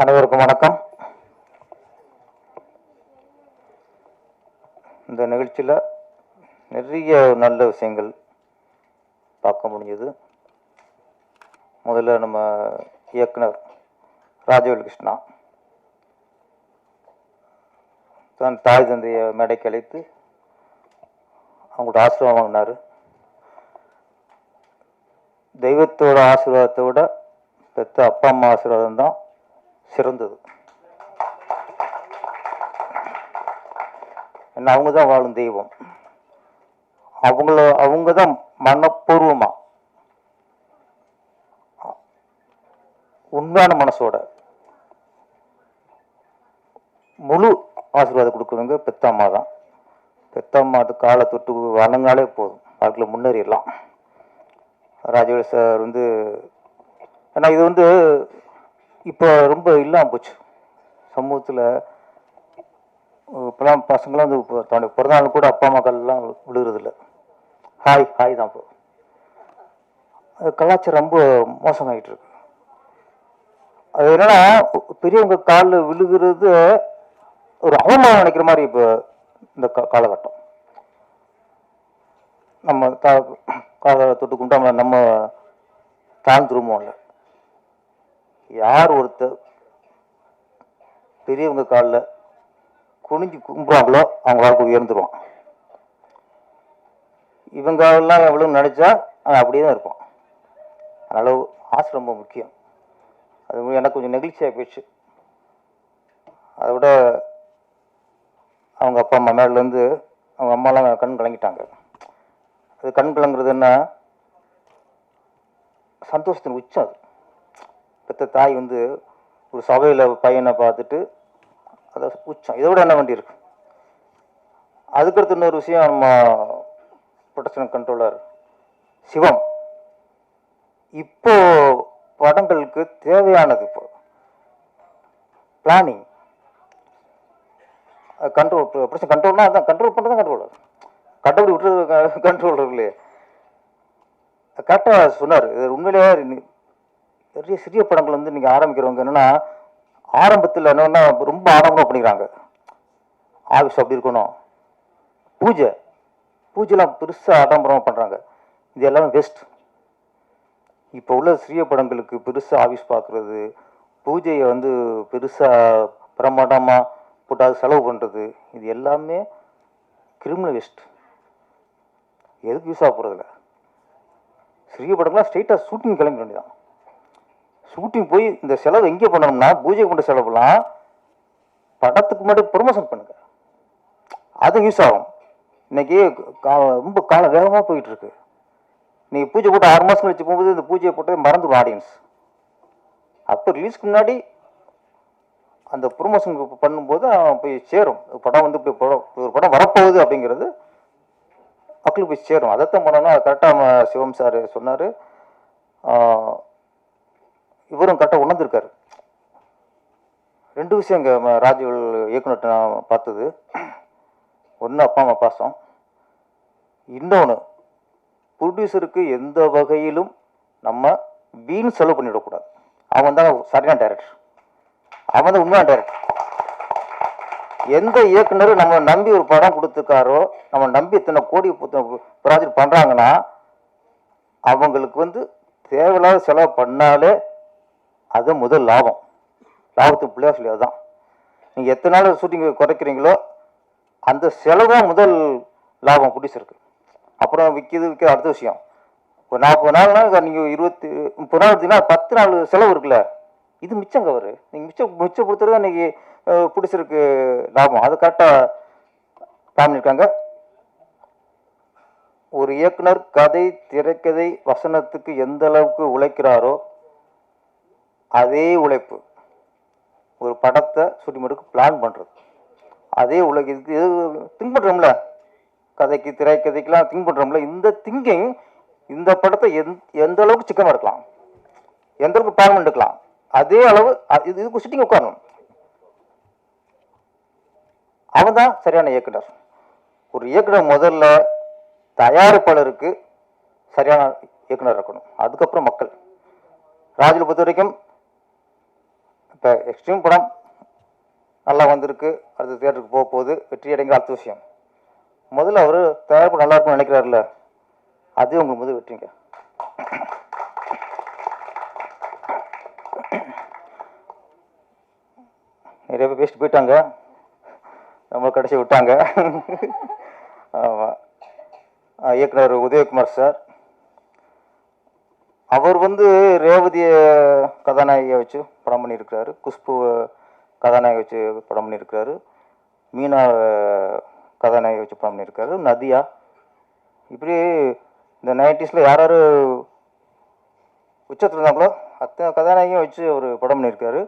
அனைவருக்கும் வணக்கம். இந்த நிகழ்ச்சியில் நிறைய நல்ல விஷயங்கள் பார்க்க முடிஞ்சது. முதல்ல நம்ம இயக்குனர் ராஜவேல் கிருஷ்ணா தன் தாய் தந்தையை மேடைக்கு அழைத்து அவங்களோட ஆசீர்வாதம் வாங்கினார். தெய்வத்தோட ஆசீர்வாதத்தை விட பெற்ற அப்பா அம்மா ஆசீர்வாதம் தான் சிறந்தது. ஏன்னா அவங்க தான் வாழும் தெய்வம். அவங்கள அவங்க தான் மனப்பூர்வமாக உண்மையான மனசோட முழு ஆசீர்வாதம் கொடுக்குறவங்க பெத்தம்மா தான் பெத்தம்மாட்டு காலை தொட்டு வணங்காலே போதும். வாழ்க்கையில் முன்னேறிடலாம். ராஜவேல் சார் வந்து ஏன்னா இது வந்து இப்போ ரொம்ப இல்லாமல் போச்சு. சமூகத்தில் இப்போலாம் பசங்களாம் வந்து இப்போ தன்னுடைய பிறந்தநாள் கூட அப்பா அம்மாக்கள்லாம் விழுகிறதில்ல. ஹாய் ஹாய் தான் இப்போ. அது கலாச்சாரம் ரொம்ப மோசமாகிட்டு இருக்கு. அது என்னன்னா பெரியவங்க காலில் விழுகிறது ஒரு அவமானம் நினைக்கிற மாதிரி இப்போ இந்த காலகட்டம். நம்ம கா காலை தொட்டு கும்பிட்டா நம்ம தாழ்ந்துருமோம்ல யார் ஒருத்தர் பெரியவங்க காலில் குனிஞ்சு கும்புறாங்களோ அவங்க வாழ்க்கை உயர்ந்துருவான் இவங்கெல்லாம் எவ்வளோ நினச்சா அவன் அப்படியே தான் இருப்பான். அதனால ஆசை ரொம்ப முக்கியம். அது எனக்கு கொஞ்சம் நெகிழ்ச்சியாக போயிடுச்சு அதை விட அவங்க அப்பா அம்மா மேலேருந்து அவங்க அம்மாலாம் கண் கலங்கிட்டாங்க. அது கண் கலங்குறது என்ன? சந்தோஷத்தின் உச்சம் அது. பெற்ற தாய் வந்து ஒரு சபையில் பையனை பார்த்துட்டு அதை உச்சம். இதை விட என்ன வேண்டி இருக்கு? அதுக்கடுத்து இன்னொரு விஷயம் நம்ம ப்ரொடக்ஷன் கண்ட்ரோலர் சிவம். இப்போ படங்களுக்கு தேவையானது இப்போ பிளானிங் கண்ட்ரோல் ப்ரொடக்ஷன் கண்ட்ரோல்னா அதான் கண்ட்ரோல் பண்ணுறது தான் கண்ட்ரோலர் கட்டப்படி விட்டுறது கண்ட்ரோலர் இல்லையே. கரெக்டாக சொன்னார். இது உண்மையிலேயே பெரிய சிறிய படங்கள் வந்து நீங்கள் ஆரம்பிக்கிறவங்க என்னன்னா ஆரம்பத்தில் என்னன்னா ரொம்ப ஆடம்பரம் பண்ணிக்கிறாங்க. ஆஃபீஸ் அப்படி இருக்கணும். பூஜை. பூஜைலாம் பெருசாக ஆடம்பரமாக பண்ணுறாங்க இது எல்லாமே வெஸ்ட் இப்போ உள்ள சிறிய படங்களுக்கு பெருசாக ஆஃபீஸ் பார்க்குறது பூஜையை வந்து பெருசாக பிரமாண்டமாக போட்டு செலவு பண்ணுறது இது எல்லாமே கிரிமினல் வெஸ்ட் எதுக்கு யூஸ் ஆக போகிறதில்ல சிறிய படங்கள்லாம் ஸ்ட்ரெயிட்டாக ஷூட்டிங் கிளம்பி வேண்டியதான் ஷூட்டிங் போய் இந்த செலவு எங்கே பண்ணணும்னா பூஜை கொண்ட செலவுலாம் படத்துக்கு மட்டும் ப்ரொமோஷன் பண்ணுங்க. அது யூஸ் ஆகும். இன்னைக்கு கா- ரொம்ப காலம் வேகமாக போயிட்டு இருக்கு நீங்கள் பூஜை போட்டு ஆறு மாதம் கழிச்சு போகும்போது இந்த பூஜையை போட்டு மறந்துடும் ஆடியன்ஸ் அப்போ ரிலீஸ்க்கு முன்னாடி அந்த ப்ரொமோஷன் பண்ணும்போது அவன் போய் சேரும். படம் வந்து இப்படி படம் ஒரு படம் வரப்போகுது அப்படிங்கிறது மக்களுக்கு போய் சேரும். அதைத்தான் பண்ணணும் கரெக்டாக சிவம் சார் சொன்னார். இவரும் கரெக்டாக உணர்ந்திருக்காரு ரெண்டு விஷயம் இங்கே ராஜீவ் இயக்குனர் நான் பார்த்தது ஒன்று அப்பா அம்மா பாசம் இன்னொன்று ப்ரொடியூசருக்கு எந்த வகையிலும் நம்ம வீண் செலவு பண்ணிவிடக்கூடாது அவன் தான் சரியான டைரக்டர் அவன் தான் உண்மையான டைரக்டர் எந்த இயக்குனர் நம்ம நம்பி ஒரு படம் கொடுத்துருக்காரோ நம்ம நம்பி இத்தனை கோடி ப்ராஜெக்ட் பண்ணுறாங்கன்னா அவங்களுக்கு வந்து தேவையில்லாத செலவு பண்ணாலே அதுதான் முதல் லாபம். லாபத்துக்கு பிள்ளையா சொல்லி அதுதான் நீங்கள் எத்தனை நாள் ஷூட்டிங் குறைக்கிறீங்களோ அந்த செலவு தான் முதல் லாபம் ப்ரொடியூசருக்கு அப்புறம் விற்கிது விற்கிற அடுத்த விஷயம். ஒரு நாற்பது நாள்னா நீங்கள் இருபத்தி முப்பது நாள் எடுத்தீங்கன்னா பத்து நாள் செலவு இருக்குல்ல. இது மிச்சம் கவர் நீங்கள் மிச்சம் மிச்சம் மிச்சப்படுத்துறது தான் இன்றைக்கி பிடிச்சிருக்கு லாபம். அது கரெக்டாக பிளான் பண்ணியிருக்காங்க ஒரு இயக்குனர் கதை திரைக்கதை வசனத்துக்கு எந்த அளவுக்கு உழைக்கிறாரோ அதே உழைப்பு ஒரு படத்தை ஷூட்டிங் மட்டுக்கு பிளான் பண்ணுறது அதே உலக இது எது திங்க் பண்ணுறோம்ல கதைக்கு திரைக்கதைக்கெலாம் திங்க் பண்ணுறோம்ல இந்த திங்கிங் இந்த படத்தை எந் எந்த அளவுக்கு சிக்கமாக எடுக்கலாம் எந்த அளவுக்கு பிளான் பண்ணிக்கலாம் அதே அளவு இது இதுக்கு சிட்டிங் உட்காரணும். அவன் தான் சரியான இயக்குனர். ஒரு இயக்குனர் முதல்ல தயாரிப்பாளருக்கு சரியான இயக்குனர் இருக்கணும். அதுக்கப்புறம் மக்கள். ராஜில் பொறுத்த வரைக்கும் இப்போ எக்ஸ்ட்ரீம் படம் நல்லா வந்திருக்கு. அடுத்த தியேட்டருக்கு போக போகுது. வெற்றி அடைங்கிற அடுத்த விஷயம். முதல்ல அவர் தயாரிப்பு நல்லா இருக்கும்னு நினைக்கிறாருல்ல அது உங்களுக்கு முதல் வெற்றிங்க. நிறைய பேர் பேசிட்டு போயிட்டாங்க. நம்ம கடைசி விட்டாங்க. ஆமாம் இயக்குனர் உதயகுமார் சார். அவர் வந்து ரேவதிய கதாநாயகியை வச்சு படம் பண்ணியிருக்கிறாரு. குஷ்பு கதாநாயகி வச்சு படம் பண்ணியிருக்கிறாரு. மீனா கதாநாயகி வச்சு படம் பண்ணியிருக்காரு நதியா. இப்படி இந்த நைன்டிஸில் யார் யார் உச்சத்தில் இருந்தாங்களோ அத்தனை கதாநாயகியும் வச்சு அவர் படம் பண்ணியிருக்காரு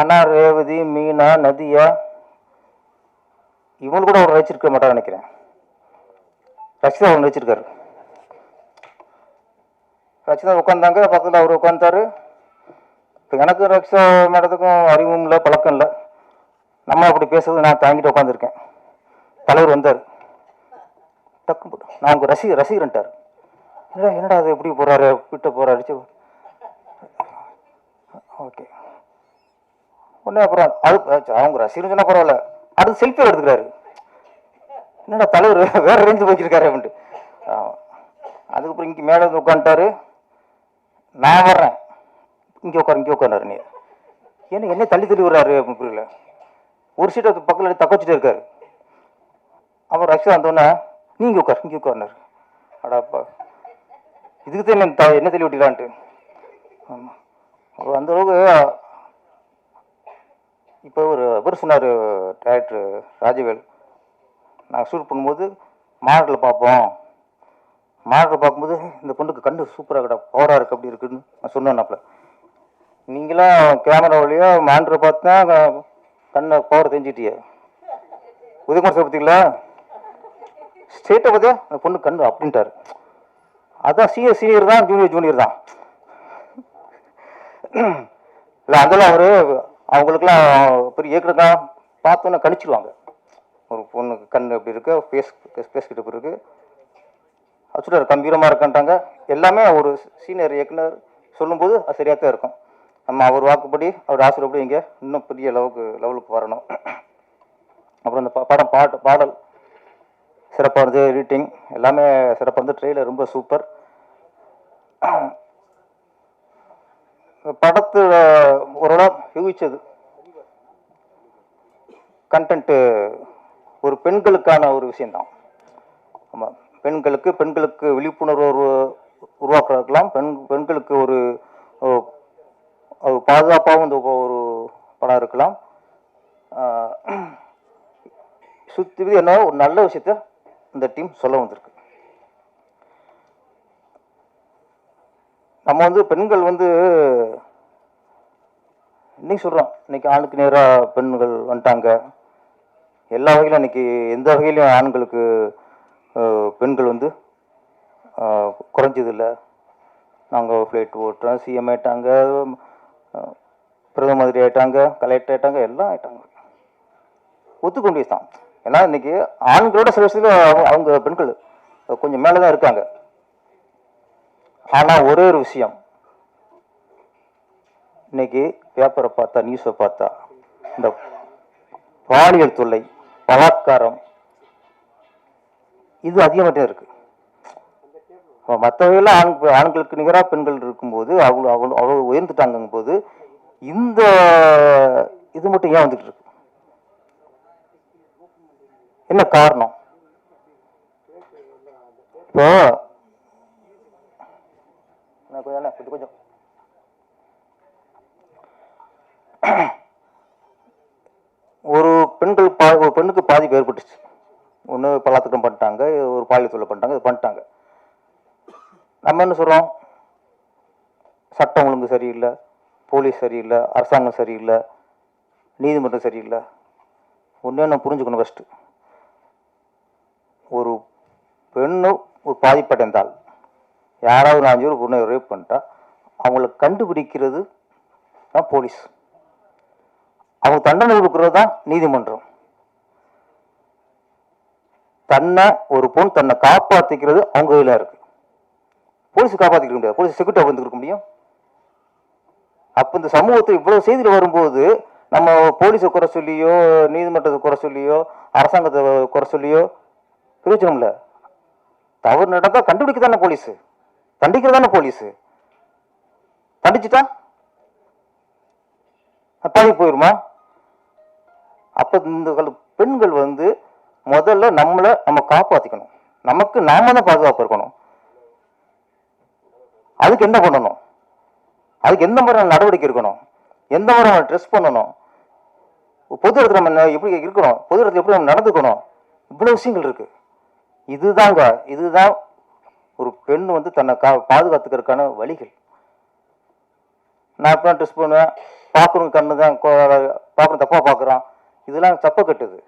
அண்ணா ரேவதி மீனா நதியா. இவங்க கூட அவர் ரசிச்சிருக்க மாட்டான்னு நினைக்கிறேன். ரச்சிதா அவர் வச்சிருக்காரு ரச்சிதா உட்காந்தாங்க பக்கத்தில் அவர் உட்காந்தாரு இப்போ எனக்கு ரக்ஷா மேடத்துக்கும் அறிவும் இல்லை பழக்கம் இல்லை. நம்ம அப்படி பேசுறது நான் தாங்கிட்டு உட்காந்துருக்கேன் தலைவர் வந்தார். டக்கு போட்டு நான் உங்கள் ரசிகர் ரசிகர்ன்ட்டார். என்னடா என்னடா அது எப்படி போகிறாரு விட்டு போகிறாரு ஓகே. உடனே அப்புறம் அது அவங்க ரசிகர்னு சொன்னால் பரவாயில்ல. அடுத்து செல்ஃபி எடுத்துக்கிறாரு. என்னடா தலைவர் வேறு ரேஞ்சு போய்க்கிருக்காரு அப்படின்ட்டு. அதுக்கப்புறம் இங்கே மேலே வந்து உட்காந்துட்டாரு நான் வர்றேன். இங்கே உட்காரு இங்கே உட்காரு நீ. ஏன்னா என்ன தள்ளி தள்ளி விடுறாரு புரியல. ஒரு சீட்டை பக்கத்தில் தக்க வச்சுட்டு இருக்காரு. அப்புறம் ரஷ்யா வந்தோடனே நீ இங்கே உட்காரு இங்கே உட்காருனாரு. அடாப்பா இதுக்கு தான் என்ன த- என்ன தள்ளி விட்டுலான்ட்டு ஆமாம் அவர் அந்தளவுக்கு இப்போ ஒரு இவர் சொன்னார் டேரக்டர் ராஜவேல். நாங்கள் ஷூட் பண்ணும்போது மாடலில் பார்ப்போம். மாடலில் பார்க்கும்போது இந்த பொண்ணுக்கு கண்டு சூப்பராக கடா பவராக இருக்குது அப்படி இருக்குன்னு நான் சொன்னேன்னாப்புல நீங்களாம் கேமரா வழியாக மாண்டரை பார்த்து தான் கண்ணை பவர் தெரிஞ்சிட்டிய. உதயகுமார் சார் பார்த்தீங்களா ஸ்டேட்டை பார்த்தியா அந்த பொண்ணு கண்ணு அப்படின்ட்டாரு. அதான் சீனியர் சீனியர் தான் ஜூனியர் ஜூனியர் தான். இல்லை அதெல்லாம் அவர் அவங்களுக்குலாம் பெரிய இயக்குறதுலாம் பார்த்தோன்னே கணிச்சிடுவாங்க ஒரு பொண்ணுக்கு கண் எப்படி இருக்கு ஃபேஸ் ஃபேஸ் கிட்ட எப்படி இருக்கு அச்சுட்டார் கம்பீரமாக இருக்கன்ட்டாங்க. எல்லாமே ஒரு சீனியர் இயக்குனர் சொல்லும்போது அது சரியாக தான் இருக்கும். நம்ம அவர் வாக்குப்படி அவர் ஆசிரியப்படி இங்கே இன்னும் பெரிய லெவலுக்கு லெவலுக்கு வரணும். அப்புறம் இந்த ப- படம் பாட்டு பாடல் சிறப்பாக இருந்தது எடிட்டிங் எல்லாமே சிறப்பாக இருந்து ட்ரெயிலர் ரொம்ப சூப்பர் படத்தில் ஓரளவு யூகிச்சது. கண்டென்ட்டு ஒரு பெண்களுக்கான ஒரு விஷயந்தான் ஆமாம் பெண்களுக்கு பெண்களுக்கு விழிப்புணர்வு உருவாக்கலாம். உருவாக்குறதுக்கெல்லாம் பெண் பெண்களுக்கு ஒரு பாதுகாப்பாகவும் இந்த ஒரு படம் இருக்கலாம். சுற்றி என்ன ஒரு நல்ல விஷயத்த இந்த டீம் சொல்ல வந்திருக்கு. நம்ம வந்து பெண்கள் வந்து இன்னைக்கு சொல்கிறோம் இன்னைக்கு ஆணுக்கு நேராக பெண்கள் வந்துட்டாங்க. எல்லா வகையிலும் இன்னைக்கு எந்த வகையிலும் ஆண்களுக்கு பெண்கள் வந்து குறைஞ்சதில்லை. நாங்கள் ஃப்ளைட் ஓட்டுறோம் சிஎம் ஆயிட்டாங்க பிரதம மந்திரி ஆயிட்டாங்க கலெக்டர் ஆயிட்டாங்க எல்லாம் ஆயிட்டாங்க. ஒத்துக்க வேண்டியது தான். ஏன்னா இன்னைக்கு ஆண்களோட சில விஷயத்துல அவங்க- அவங்க பெண்கள் கொஞ்சம் மேலே தான் இருக்காங்க. ஆனால் ஒரே ஒரு விஷயம். இன்னைக்கு பேப்பரை பார்த்தா நியூஸை பார்த்தா இந்த பாலியல் தொல்லை பலாத்காரம் இது அதிகமாகிட்டே இருக்கு. மற்றவையெல்லாம் ஆண் ஆண்களுக்கு நிகராக பெண்கள் இருக்கும்போது அவ்வளோ அவ்வளோ அவ்வளோ உயர்ந்துட்டாங்கும் போது இந்த இது மட்டும் ஏன் வந்துட்டு இருக்கு? என்ன காரணம்? இப்போ கொஞ்சம் கொஞ்சம் கொஞ்சம். ஒரு பெண்கள் பா ஒரு பெண்ணுக்கு பாதிப்பு ஏற்பட்டுச்சு. ஒன்று பலாத்துக்கம் பண்ணிட்டாங்க ஒரு பாலியல் தொழில் பண்ணிட்டாங்க இது பண்ணிட்டாங்க. நம்ம என்ன சொல்கிறோம் சட்டம் ஒழுங்கு சரியில்லை போலீஸ் சரியில்லை அரசாங்கம் சரியில்லை நீதிமன்றம் சரியில்லை. ஒன்றே நம்ம புரிஞ்சுக்கணும் ஃபஸ்ட்டு ஒரு பெண்ணு ஒரு பாதிப்படைந்தால் யாராவது ஒரு அஞ்சு பேர் பொண்ணை ரேப் பண்ணிட்டா அவங்கள கண்டுபிடிக்கிறது தான் போலீஸ். அவங்க தண்டனை கொடுக்கறது தான் நீதிமன்றம். தன்னை ஒரு பொண்ணு தன்னை காப்பாற்றிக்கிறது அவங்க கையில் இருக்கு. போலீஸ் காப்பாற்றிக்க முடியாது. போலீஸ் செக்யூரிட்டி வந்து இருக்க முடியும். அப்போ இந்த சமூகத்தில் இவ்வளவு செய்தியில் வரும்போது நம்ம போலீஸை குறை சொல்லியோ நீதிமன்றத்தை குறை சொல்லியோ அரசாங்கத்தை குறை சொல்லியோ பிரயோஜனம் இல்லை தவறு நடந்தால் கண்டுபிடிக்க தானே போலீஸு? தண்டிக்கிறது தானே போலீஸு? தண்டிச்சிட்டா? பாதி போயிருமா? அப்போ இந்த கால- பெண்கள் வந்து முதல்ல நம்மளை நம்ம காப்பாற்றிக்கணும் நமக்கு நாம தான் பாதுகாப்பு இருக்கணும். அதுக்கு என்ன பண்ணணும்? அதுக்கு எந்த மாதிரியான நடவடிக்கை இருக்கணும் எந்த மாதிரியான ட்ரெஸ் பண்ணணும்? பொது இடத்துல நம்ம எப்படி இருக்கணும்? பொது இடத்துல எப்படி நம்ம நடந்துக்கணும்? இவ்வளோ விஷயங்கள் இருக்கு. இதுதாங்க இதுதான் ஒரு பெண் வந்து தன்னை கா பாதுகாத்துக்கிறதுக்கான வழிகள். நான் இப்போ ட்ரெஸ் பண்ணுவேன் பார்க்கணும் கண்ணு தான் பார்க்கணும் தப்பாக பார்க்குறான் இதெல்லாம் தப்பை கட்டுது.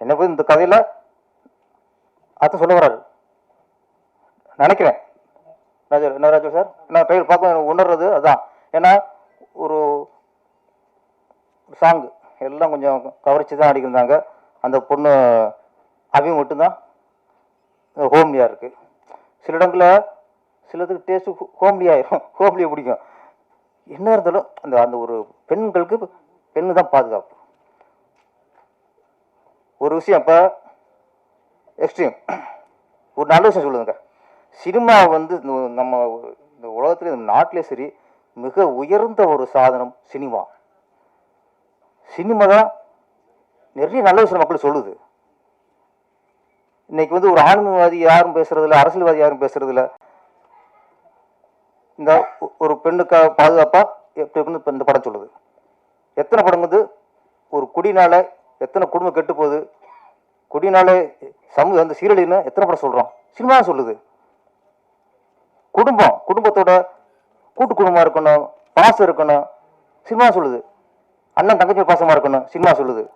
என்ன போய் இந்த கதையில் அத்தை சொல்ல வராரு. நினைக்கிறேன். ராஜா என்ன ராஜா சார்? நான் ட்ரெயில் பார்க்க உணர்றது அதான். ஏன்னா ஒரு சாங் எல்லாம் கொஞ்சம் கவரிச்சு தான் அடிக்கிறாங்க அந்த பொண்ணு அவங்க மட்டும்தான் ஹோம்லியாக இருக்கு. சில இடங்களில் சிலதுக்கு டேஸ்ட்டு ஹோம்லி ஆயிரும். ஹோம்லியை பிடிக்கும். என்ன இருந்தாலும் அந்த அந்த ஒரு பெண்களுக்கு பெண்ணு தான் பாதுகாப்பு. ஒரு விஷயம் இப்போ எக்ஸ்ட்ரீம் ஒரு நல்ல விஷயம் சொல்லுதுங்க சினிமா வந்து நம்ம இந்த உலகத்துல நம்ம நாட்டிலே சரி மிக உயர்ந்த ஒரு சாதனம் சினிமா. சினிமா தான் நிறைய நல்ல விஷயம் மக்கள் சொல்லுது. இன்னைக்கு வந்து ஒரு ஆன்மீகவாதி யாரும் பேசுறதில்ல அரசியல்வாதி யாரும் பேசுறதில்ல. இந்த ஒரு பெண்ணுக்கு பாதுகாப்பா எப்படி இந்த படம் சொல்லுது. எத்தனை படம் வந்து ஒரு குடினால எத்தனை குடும்பம் கெட்டு போகுது? குடினாலே சமூக அந்த சீரழின்னு எத்தனை படம் சொல்கிறோம் சினிமா தான் சொல்லுது. குடும்பம் குடும்பத்தோட கூட்டு குடும்பமாக இருக்கணும் பாசம் இருக்கணும் சினிமா சொல்லுது. அண்ணன் தங்கச்சி பாசமாக இருக்கணும் சினிமா சொல்லுது.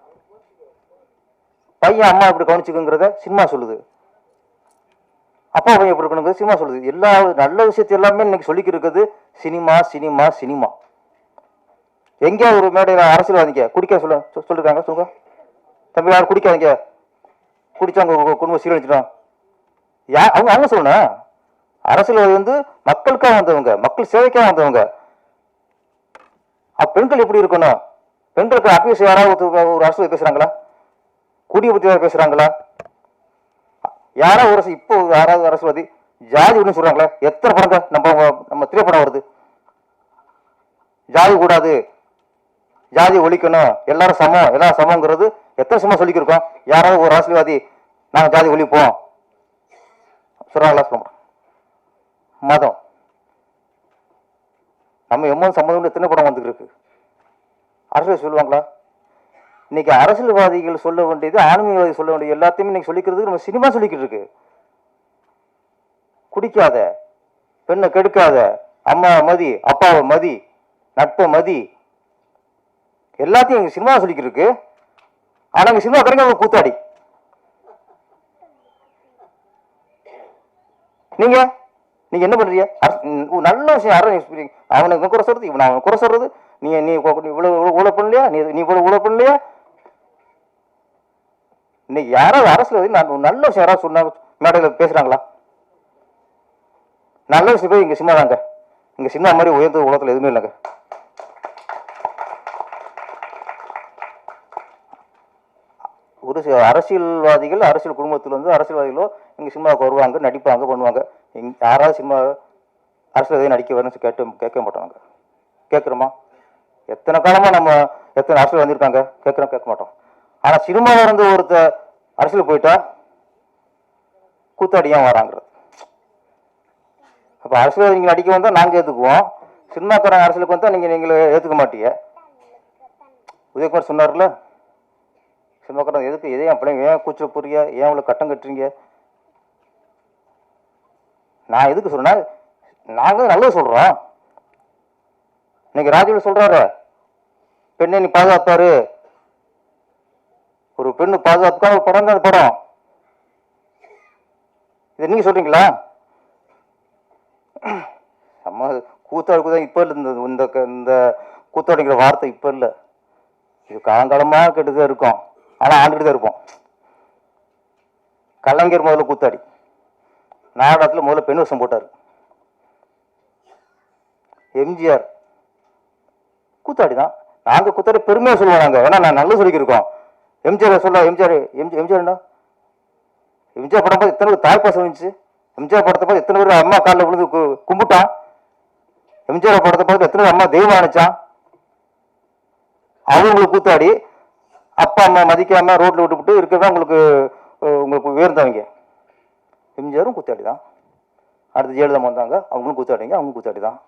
பையன் அம்மா எப்படி கவனிச்சுக்குங்கிறத சினிமா சொல்லுது. அப்பா பையன் எப்படி இருக்கணுங்கிறது சினிமா சொல்லுது. எல்லா நல்ல விஷயத்தை எல்லாமே இன்னைக்கு சொல்லிக்கிட்டு இருக்குது சினிமா சினிமா சினிமா. எங்கேயா ஒரு மேடையில் அரசியல்வாதிங்க குடிக்க சொல்ல சொ- சொல்லிருக்காங்க சொல்லுங்க. தம்பி யாரும் குடிக்காதீங்க. குடிச்சா உங்க குடும்பம் சீரழிச்சிடும் யா அவங்க அவங்க சொல்லணும். அரசியல்வாதி வந்து மக்களுக்காக வந்தவங்க மக்கள் சேவைக்காக வந்தவங்க. பெண்கள் எப்படி இருக்கணும்? பெண்களுக்கு அபியூஸ் யாராவது ஒரு- அரசு பேசுறாங்களா? குடிய பத்தி யாராவது பேசுறாங்களா? யாராவது ஒரு அரசு- இப்போ யாராவது அரசியல்வாதி ஜாதி ஒன்று சொல்றாங்களா எத்தனை படங்க நம்ம நம்ம திரைப்படம் வருது? ஜாதி கூடாது. ஜாதி ஒழிக்கணும். எல்லாரும் சமம். எல்லாரும் சமங்கிறது எத்தனை சும்மா சொல்லிக்கிருக்கோம்? யாராவது ஒரு அரசியல்வாதி நாங்கள் ஜாதி ஒழிப்போம் சொல்கிறாங்களா சொல்ல மதம். நம்ம எம்மன் சம்மதம் எத்தனை படம் வந்துருக்கு அரசியல் சொல்லுவாங்களா? இன்னைக்கு அரசியல்வாதிகள் சொல்ல வேண்டியது ஆன்மீகவாதி சொல்ல வேண்டியது எல்லாத்தையுமே இன்னைக்கு சொல்லிக்கிறதுக்கு நம்ம சினிமா சொல்லிக்கிட்டு இருக்கு. குடிக்காத பெண்ணை கெடுக்காத அம்மா மதி அப்பாவை மதி நட்பை மதி எல்லாத்தையும் எங்க சினிமா சொல்லிக்கிட்டு இருக்கு. ஆனா எங்க சினிமா கடைங்க ஒரு கூத்தாடி. நீங்க? நீங்க என்ன பண்றீங்க? அரசு- நல்ல விஷயம் யாரும் அவனுக்கு குறை சொல்றது இவன் அவன் குறை சொல்றது. நீ நீ இவ்வளவு ஊழல் பண்ணலையா? நீ நீ இவ்வளவு ஊழல் பண்ணலையா? இன்னைக்கு யாராவது அரசுல வந்து நான் நல்ல விஷயம் யாராவது சொன்னாங்க மேடையில் பேசுறாங்களா? நல்ல விஷயம் போய் இங்க சிம்மா தாங்க இங்க சின்ன மாதிரி உயர்ந்த உலகத்துல எதுவுமே இல்லைங்க. அரசியல்வாதிகள் அரசியல் குடும்பத்தில் வந்து அரசியல்வாதிகளோ இங்கே சினிமாவுக்கு வருவாங்க நடிப்பாங்க பண்ணுவாங்க. இங்க யாராவது சினிமா அரசியல்வாதி நடிக்க வரணும்னு கேட்டு கேட்க மாட்டாங்க கேட்குறோமா? எத்தனை காலமாக நம்ம எத்தனை அரசியல் வந்திருக்காங்க? கேட்குறோம் கேட்க மாட்டோம். ஆனால் சினிமாவில் இருந்து ஒருத்தர் அரசியல் போயிட்டா கூத்தாடியாக வராங்கிறது? அப்போ அரசியல் நீங்கள் நடிக்க வந்தால் நாங்கள் ஏற்றுக்குவோம் சினிமாக்காரங்க அரசியலுக்கு வந்தால் நீங்கள் நீங்களே ஏற்றுக்க மாட்டீங்க உதயகுமார் சொன்னார்ல? சினிமாக்காரன் எதுக்கு எதையும் பிள்ளைங்க ஏன் கூச்சல் புரிய ஏன் அவளை கட்டம் கட்டுறீங்க? நான் எதுக்கு சொல்றேன்னா நாங்கள் நல்லது சொல்கிறோம் இன்னைக்கு ராஜீவ் சொல்கிறாரு பெண்ணை நீ பாதுகாப்பாரு. ஒரு பெண்ணு பாதுகாப்புக்காக ஒரு படம் தான் படம். இதை நீங்க சொல்றீங்களா? நம்ம கூத்தாடுக்கு தான் இப்போ இல்லை இந்த இந்த இந்த கூத்தாடிங்கிற வார்த்தை இப்போ இல்லை. இது காலங்காலமாக கெட்டுதான் இருக்கும். ஆனால் ஆண்டுகிட்டு தான் இருப்போம் கலைஞர் முதல்ல கூத்தாடி. நாடகத்தில் முதல்ல பெண் வசம் போட்டார். எம்ஜிஆர். கூத்தாடி தான் நாங்கள் கூத்தாடி பெருமையாக சொல்லுவோம் நாங்கள் ஏன்னா நான் நல்ல சொல்லிக்கிருக்கோம் எம்ஜிஆர் சொல்ல எம்ஜிஆர் எம்ஜி எம்ஜிஆர் என்ன? எம்ஜிஆர் படம் பார்த்து எத்தனை பேர் தாய்ப்பாசம் இருந்துச்சு? எம்ஜிஆர் படத்தை பார்த்து எத்தனை பேர் அம்மா காலில் விழுந்து கும்பிட்டான்? எம்ஜிஆர் படத்தை பார்த்து எத்தனை பேர் அம்மா தெய்வம் நினைச்சான் அவங்களுக்கு கூத்தாடி. அப்பா அம்மா மதிக்காம ரோட்டில் விட்டுவிட்டு இருக்கிறதா உங்களுக்கு உங்களுக்கு உயர்ந்தவங்க. எம்ஜிஆரும் கூத்தாடி தான் அடுத்து ஜெயலலிதா வந்தாங்க. அவங்களும் கூத்தாடிங்க. அவங்களும் கூத்தாடி தான்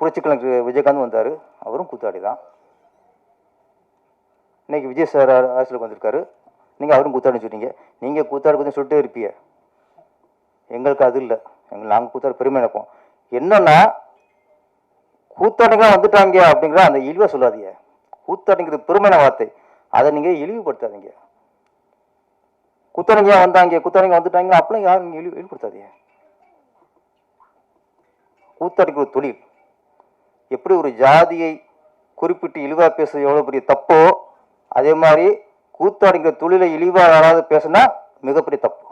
புரட்சிக்கலைஞர் விஜயகாந்த் வந்தார். அவரும் கூத்தாடி தான் இன்னைக்கு விஜய் சார் அரசியலுக்கு வந்திருக்காரு. நீங்கள் அவரும் கூத்தாடி சொன்னீங்க நீங்கள் கூத்தாடி கொஞ்சம் சொல்லிட்டே இருப்பீங்க. எங்களுக்கு அது இல்லை. எங்கள் நாங்கள் கூத்தாடி பெருமை நினைப்போம். என்னன்னா கூத்தாடிங்க வந்துட்டாங்க அப்படிங்கிற அந்த இழிவை சொல்லாதீங்க. கூத்தாடிங்கிறது பெருமையான வார்த்தை. அதை நீங்கள் இழிவுபடுத்தாதீங்க. கூத்தாடிங்க வந்தாங்க குத்தனைங்க வந்துட்டாங்க அப்படிலாம் யாரும் நீங்கள் இழிவு இழிவுபடுத்தாதீங்க. கூத்தடிக்கிற ஒரு தொழில். எப்படி ஒரு ஜாதியை குறிப்பிட்டு இழிவாக பேசுறது எவ்வளோ பெரிய தப்போ அதே மாதிரி கூத்தாடிங்கிற தொழிலை இழிவாக யாராவது பேசுனா மிகப்பெரிய தப்பு.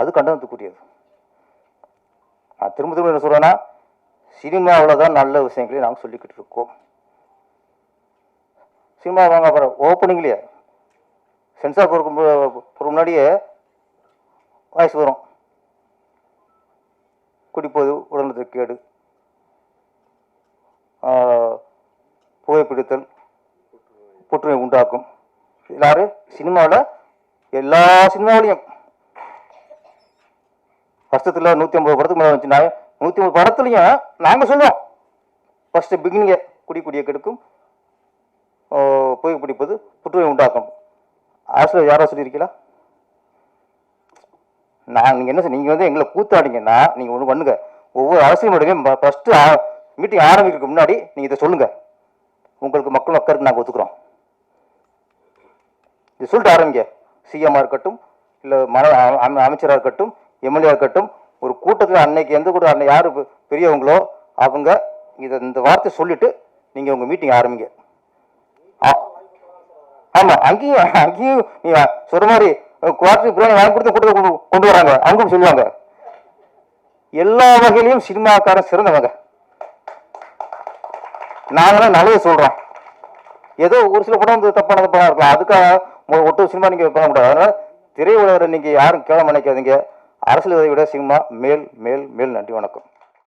அது கண்டனத்துக்குரியது நான் திரும்ப திரும்ப என்ன சொல்கிறேன்னா சினிமாவில் தான் நல்ல விஷயங்களையும் நாங்கள் சொல்லிக்கிட்டு இருக்கோம். சினிமா வாங்க அப்புறம் ஓப்பனிங்லேயே சென்சார் போறதுக்கு முன்னாடியே வாய்ஸ் வரும். குடிப்போது உடல்நலத்துக்கு கேடு. புகைப்பிடித்தல் புற்றுநோய் உண்டாக்கும். எல்லாரும் சினிமாவில் எல்லா சினிமாவிலையும். வருஷத்தில் நூற்றி ஐம்பது படத்துக்கு மேலே வந்துச்சுன்னா நூற்றி ஐம்பது படத்துலையும் நாங்கள் சொல்லுவோம் ஃபஸ்ட்டு பிகினிங்கை குடி குடியை கெடுக்கும். புகைப்பிடிப்பது புற்றுநோய் உண்டாக்கும். அரசில் யாரோ சொல்லியிருக்கீங்களா நான் நீங்கள் என்ன நீங்கள் வந்து எங்களை கூத்தாடிங்கன்னா நீங்கள் ஒன்று பண்ணுங்க. ஒவ்வொரு அரசியல் ஃபஸ்ட்டு மீட்டிங் ஆரம்பிக்கிறதுக்கு முன்னாடி நீங்கள் இதை சொல்லுங்கள் உங்களுக்கு மக்கள் மக்களுக்கு நாங்கள் ஒத்துக்கிறோம். இது சொல்லிட்டு ஆரம்பிங்க. சிஎம்மாக இருக்கட்டும் இல்லை மன அமைச்சராக இருக்கட்டும் எம்எல்ஏ இருக்கட்டும் ஒரு கூட்டத்தில் அன்னைக்கு எந்த கூட அன்னை யார் பெரியவங்களோ அவங்க இதை இந்த வார்த்தை சொல்லிவிட்டு நீங்கள் உங்கள் மீட்டிங் ஆரம்பிங்க. ஆமா அங்கேயும் அங்கேயும் நீ சொல்ற மாதிரி குவார்டர் பிரியாணி வாங்கி கொடுத்து கூட்டத்தை கொண்டு கொண்டு வராங்க. அங்கும் சொல்லுவாங்க. எல்லா வகையிலையும் சினிமாக்காரன் சிறந்தவங்க. நாங்களாம் நல்லது சொல்றோம். ஏதோ ஒரு சில படம் வந்து தப்பான படம் இருக்கலாம். அதுக்காக ஒட்டு சினிமா நீங்க பண்ண கூடாது அதனால திரையுலகரை நீங்க யாரும் கேள நினைக்காதீங்க. அரசியல் விட சினிமா மேல் மேல் மேல் நன்றி வணக்கம்.